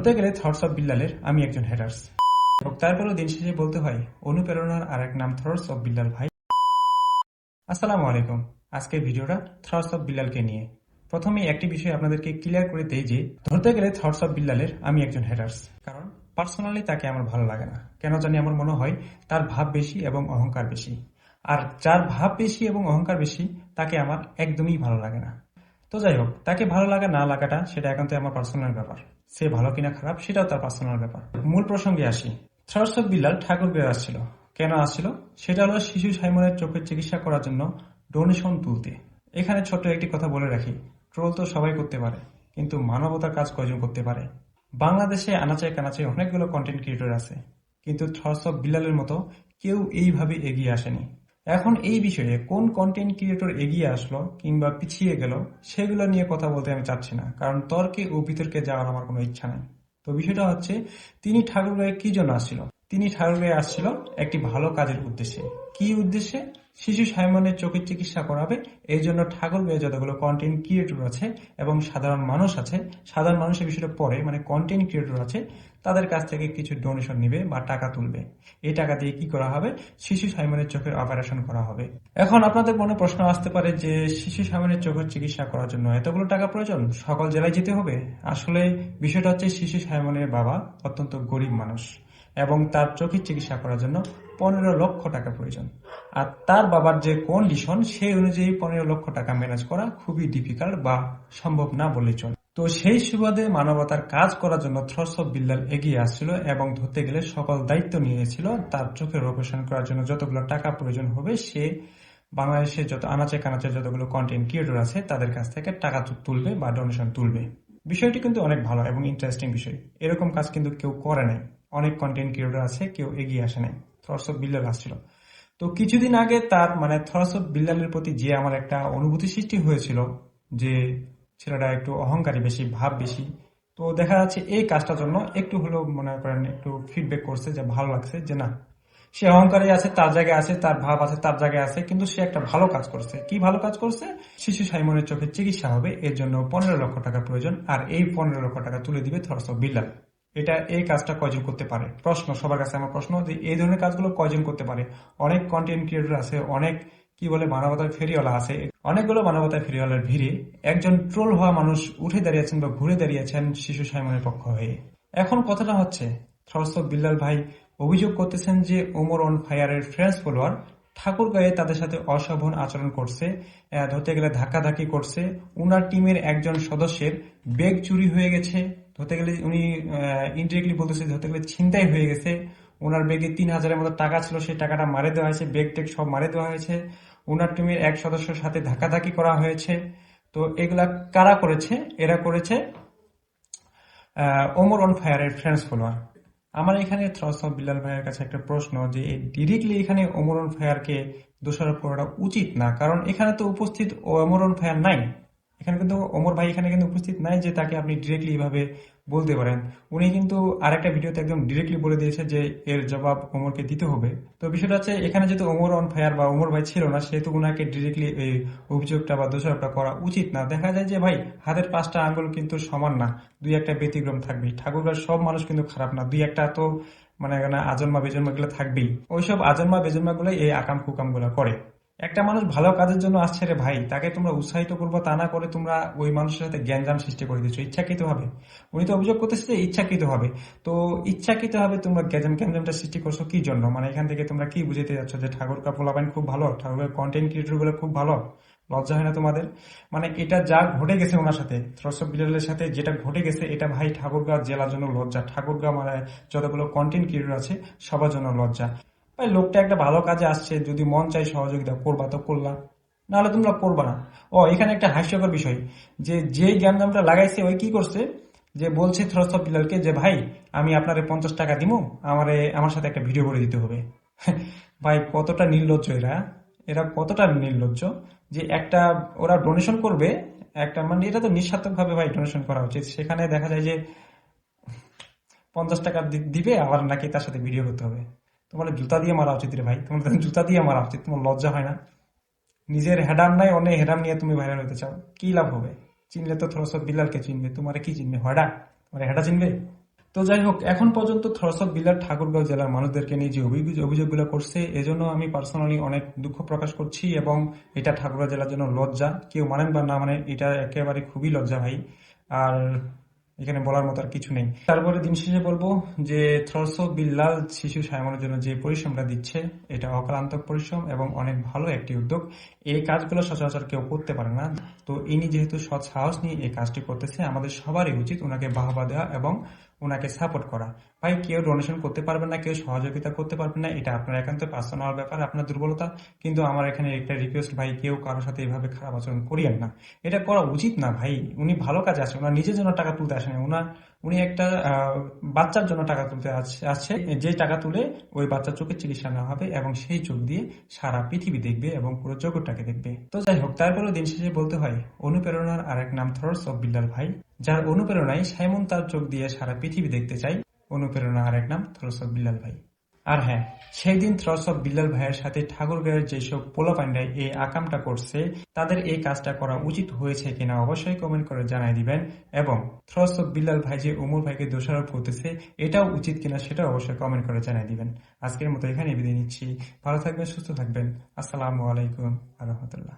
ধরতে গেলে thoughts of বিল্লালের, আমি একজন হেডার্স এবং তারপরেও দিন শেষে বলতে হয়, অনুপ্রেরণার আর এক নাম থটস অফ বিল্লাল ভাই। আসসালামু আলাইকুম। আজকের ভিডিওটা থটস অফ বিল্লালকে নিয়ে। প্রথমে একটি বিষয় আপনাদেরকে ক্লিয়ার করে দেই যে, ধরতে গেলে থটস অফ বিল্লালের, আমি একজন হেডার্স কারণ পার্সোনালি তাকে আমার ভালো লাগে না। কেন জানি আমার মনে হয়, তার ভাব বেশি এবং অহংকার বেশি। আর যার ভাব বেশি এবং অহংকার বেশি, তাকে আমার একদমই ভালো লাগে না। তো যাই হোক, তাকে ভালো লাগা না লাগাটা, সেটা একান্তই আমার পার্সোনাল ব্যাপার। সে ভালো কিনা খারাপ সেটাও তার পার্সোনাল ব্যাপার। মূল প্রসঙ্গে আসি। থ্রার্স অফ বিল্লাল ঠাকুর বিয়ে আসছিল। কেন আসছিল? সেটা হলো শিশু সাইমনের চোখের চিকিৎসা করার জন্য ডোনেশন তুলতে। এখানে ছোট্ট একটি কথা বলে রাখি। ট্রোল তো সবাই করতে পারে, কিন্তু মানবতার কাজ কয়জন করতে পারে? বাংলাদেশে আনাচে কানাচে অনেকগুলো কন্টেন্ট ক্রিয়েটর আছে, কিন্তু থ্রার্স অফ বিল্লালের মতো কেউ এইভাবে এগিয়ে আসেনি। এখন এই বিষয়ে কোন কন্টেন্ট ক্রিয়েটর এগিয়ে আসলো কিংবা পিছিয়ে গেল, সেগুলো নিয়ে কথা বলতে আমি চাচ্ছি না, কারণ তর্কে ও বিতর্কে যাওয়ার আমার কোনো ইচ্ছা নেই। তো বিষয়টা হচ্ছে, তিনি ঠাকুরগাঁয়ে কি জন্য আসছিল? তিনি ঠাকুরগাঁয়ে আসছিল একটি ভালো কাজের উদ্দেশ্যে। কি উদ্দেশ্যে? শিশু সাইমনের চোখের চিকিৎসা করাবে। এই জন্য ঠাকুরগাঁয়ে যতগুলো কন্টেন্ট ক্রিয়েটর আছে এবং সাধারণ মানুষ আছে, সাধারণ মানুষের বিষয়টা পরে মানে কন্টেন্ট ক্রিয়েটর আছে, তাদের কাছ থেকে কিছু ডোনেশন নিবে বা টাকা তুলবে। এই টাকা দিয়ে কি করা হবে? শিশু সাইমনের চোখের অপারেশন করা হবে। এখন আপনাদের মনে প্রশ্ন আসতে পারে যে, শিশু সাইমনের চোখের চিকিৎসা করার জন্য এতগুলো টাকা প্রয়োজন? সকল জেলায় যেতে হবে? আসলে বিষয়টা হচ্ছে শিশু সাইমনের বাবা অত্যন্ত গরিব মানুষ এবং তার চোখের চিকিৎসা করার জন্য পনেরো লক্ষ টাকা প্রয়োজন। আর তার বাবার যে কন্ডিশন সেই অনুযায়ী পনেরো লক্ষ টাকা ম্যানেজ করা খুবই ডিফিকাল্ট বা সম্ভব না বলে চলে। তো সেই সুবাদে মানবতার কাজ করার জন্য থ্রস অফ বিল্লাল এগিয়ে আসছিল এবং ধরতে গেলে সকল দায়িত্ব নিয়েছিল। তার চোখের অপারেশন করার জন্য যতগুলো টাকা প্রয়োজন হবে, সে বাংলাদেশের যত আনাচে কানাচে যতগুলো কন্টেন্ট ক্রিয়েটর আছে, তাদের কাছ থেকে টাকা তুলবে বা ডোনেশন তুলবে। বিষয়টি কিন্তু অনেক ভালো এবং ইন্টারেস্টিং বিষয়। এরকম কাজ কিন্তু কেউ করে নাই। অনেক কন্টেন্ট ক্রিয়েটর আছে, কেউ এগিয়ে আসে নাই। থ্রস বিল্লাল আসছিল তো কিছুদিন আগে তার মানে থ্রস বিল্লালের প্রতি যে আমার একটা অনুভূতি সৃষ্টি হয়েছিল, যে ছেলেটা একটু অহংকারী বেশি, ভাব বেশি, তো দেখা যাচ্ছে এই কাজটার জন্য একটু হলেও মনে করেন একটু ফিডব্যাক করছে যে ভালো লাগছে, যে না, সে অহংকারী আছে, তার জায়গায় আছে, তার ভাব আছে, তার জায়গায় আছে, কিন্তু সে একটা ভালো কাজ করছে। কি ভালো কাজ করছে? শিশু সাইমনের চোখের চিকিৎসা হবে, এর জন্য পনেরো লক্ষ টাকা প্রয়োজন, আর এই পনেরো লক্ষ টাকা তুলে দিবে থরস বিল্লাল। এটা এই কাজটা কয়জন করতে পারে? প্রশ্ন, সবার কাছে আমার প্রশ্ন যে এই ধরনের কাজগুলো কয়জন করতে পারে? অনেক কন্টেন্ট ক্রিয়েটর আছে, অনেক, কি বলে, মানবতার ফেরিওয়ালা আছে। অনেকগুলো মানবতার ফেরিওয়ালার ভিড়ে একজন ট্রোল হওয়া মানুষ উঠে দাঁড়িয়েছেন বা ঘুরে দাঁড়িয়েছেন শিশু সাইমনের পক্ষ হয়ে। এখন কথাটা হচ্ছে বিল্লাল ভাই অভিযোগ করতেছেন যে ওমর অন ফায়ারের ফ্রেন্ডস ফলোয়ার ঠাকুরগাঁয়ে তাদের সাথে অশোভন আচরণ করছে ধরতে গেলে ধাক্কাধাক্কি করছে। উনার টিমের একজন সদস্যের বেগ চুরি হয়ে গেছে। ধরতে গেলে উনি ইনডিরেক্টলি বলতেছে ধরতে গেলে ছিনতাই হয়ে গেছে। ওনার বেগে তিন হাজারের মতো টাকা ছিল, সেই টাকাটা মারে দেওয়া হয়েছে বেগ টেগ সব মারে দেওয়া হয়েছে। ওনার টিমের এক সদস্যের সাথে ধাক্কাধাক্কি করা হয়েছে। তো এগুলা কারা করেছে? এরা করেছে ওমর অন ফায়ারের ফ্রেন্ডস ফলোয়ার আমার এখানে থ্রস অফ বিল্লাল ভাইয়ের কাছে একটা প্রশ্ন যে ডিরেক্টলি এখানে ওমর অন ফায়ারকে দোষারোপ করাটা উচিত না? কারণ এখানে তো উপস্থিত ওমর অন ফায়ার নাই। এখানে কিন্তু ওমর ভাই এখানে কিন্তু উপস্থিত নাই যে তাকে আপনি ডিরেক্টলি এভাবে বলতে পারেন। উনি কিন্তু আর একটা ভিডিওতে একদম ডিরেক্টলি বলে দিয়েছে যে এর জবাব ওমরকে দিতে হবে। তো বিষয়টা হচ্ছে, এখানে যেহেতু ওমর অন ফায়ার বা ওমর ভাই ছিল না, সেহেতু উনাকে ডিরেক্টলি এই অভিযোগটা বা দোষারোপটা করা উচিত না। দেখা যায় যে ভাই, হাতের পাঁচটা আঙ্গুল কিন্তু সমান না। দুই একটা ব্যতিক্রম থাকবে ঠাকুরগার সব মানুষ কিন্তু খারাপ না। দুই একটা তো মানে আজন্মা বেজন্মা গুলো থাকবেই। ওইসব আজন্মা বেজন্মা গুলো এই আকাম কুকামগুলো করে। একটা মানুষ ভালো কাজের জন্য আসছে রে ভাই, তাকে তোমরা উৎসাহিত করব, তা না করে তোমরা ওই মানুষের সাথে জ্ঞানজাম সৃষ্টি করে দিচ্ছ ইচ্ছাকৃত হবে উনি তো অভিযোগ করতেছে যে ইচ্ছাকৃত হবে তো ইচ্ছাকৃত হবে তোমরা গ্যাজাম গ্যাঞ্জামটা সৃষ্টি করছ কি জন্য? মানে এখান থেকে তোমরা কি বুঝতে যাচ্ছ যে ঠাকুর কাপলাবাইন খুব ভালো? ঠাকুরের কন্টেন্ট ক্রিয়েটরগুলো খুব ভালো? লজ্জা হয় না তোমাদের? মানে এটা যা ঘটে গেছে ওনার সাথে বিলালের সাথে যেটা ঘটে গেছে, এটা ভাই ঠাকুরগাঁ জেলার জন্য লজ্জা। ঠাকুরগাঁ মানে যতগুলো কন্টেন্ট ক্রিয়েটর আছে, সবার জন্য লজ্জা। লোকটা একটা ভালো কাজে আসছে, যদি মন চাই সহযোগিতা করবা তো করলা নাহলে তোমরা করবা না। ও, এখানে একটা হাস্যকর বিষয়, যে যে জ্ঞানজামটা লাগাইছে, ওই কি করছে? যে বলছে থ্রসব বিলালকে যে, ভাই, আমি আপনারে পঞ্চাশ টাকা দিব আমারে, আমার সাথে একটা ভিডিও করে দিতে হবে। ভাই, কতটা নির্লজ্জ এরা। এরা কতটা নির্লজ্জ যে একটা, ওরা ডোনেশন করবে, একটা মানে এটা তো নিঃস্বার্থক ভাবে ভাই ডোনেশন করা উচিত। সেখানে দেখা যায় যে, পঞ্চাশ টাকা দিবে, আবার নাকি তার সাথে ভিডিও করতে হবে। তোমার জুতা দিয়ে মারা উচিত রে ভাই। তোমার জুতা দিয়ে মারা উচিত, তোমার লজ্জা হয় না। নিজের হেডাম নাই অনেক হেডাম নিয়ে তুমি ভাইরাল হতে চাও। কি লাভ হবে? চিনলে তো থ্রস বিল্লালকে চিনবে। তোমার কি চিনবে? হডা তোমার হেডা চিনবে? তো যাই হোক, এখন পর্যন্ত থ্রস অফ বিলার ঠাকুরগাঁও জেলার মানুষদেরকে নিয়ে যে অভিযোগ অভিযোগগুলো করছে, এজন্য আমি পার্সোনালি অনেক দুঃখ প্রকাশ করছি এবং এটা ঠাকুরগাঁও জেলার জন্য লজ্জা। কেউ মানেন বা না মানেন, এটা একেবারে খুবই লজ্জা ভাই। আর এখানে বলার মতো আর কিছু নেই। তারপরে দিন শেষে বলব যে থ্রস বিল্লাল শিশু সায়মানোর জন্য যে পরিশ্রমটা দিচ্ছে, এটা অক্লান্তক পরিশ্রম এবং অনেক ভালো একটি উদ্যোগ। এই কাজগুলো সচরাচর কেউ করতে পারে না। তো ইনি যেহেতু সৎ সাহস নিয়ে এই কাজটি করতেছে, আমাদের সবারই উচিত ওনাকে বাহবা দেওয়া এবং ওনাকে সাপোর্ট করা। ভাই, কেউ ডোনেশন করতে পারবেন না, কেউ সহযোগিতা করতে পারবেন না, এটা আপনার একান্ত পার্সোনাল ব্যাপার, আপনার দুর্বলতা। কিন্তু আমার এখানে একটা রিকোয়েস্ট ভাই, কেউ কারোর সাথে এভাবে খারাপ আচরণ করিয়েন না। এটা করা উচিত না, ভাই। উনি ভালো কাজ আসেন ওনার নিজের জন্য টাকা তুলতে আসেন ওনার উনি একটা বাচ্চার জন্য টাকা তুলতে আছে যে টাকা তুলে ওই বাচ্চার চোখের চিকিৎসা নেওয়া হবে এবং সেই চোখ দিয়ে সারা পৃথিবী দেখবে এবং পুরো জগৎটাকে দেখবে। তো যাই হোক, তারপরেও দিন শেষে বলতে হয়, অনুপ্রেরণার আরেক নাম থরস অফ বিল্লাল ভাই, যার অনুপ্রেরণায় সাইমন তার চোখ দিয়ে সারা পৃথিবী দেখতে চাই অনুপ্রেরণা আর এক নাম থরস অফ বিল্লাল ভাই। আর হ্যাঁ সেই দিন থ্রস অফ বিল্লাল ভাইয়ের সাথে ঠাকুরগাঁয়ের যেসব পোলাপান্ডায় এই আকামটা করছে, তাদের এই কাজটা করা উচিত হয়েছে কিনা অবশ্যই কমেন্ট করে জানাই দিবেন এবং থ্রস অফ বিল্লাল ভাই যে উমর ভাইকে দোষারোপ করতেছে, এটাও উচিত কিনা সেটাও অবশ্যই কমেন্ট করে জানাই দিবেন। আজকের মতো এখানে বিদায় নিচ্ছি। ভালো থাকবেন, সুস্থ থাকবেন। আসসালামু আলাইকুম আ রহমতুল্লাহ।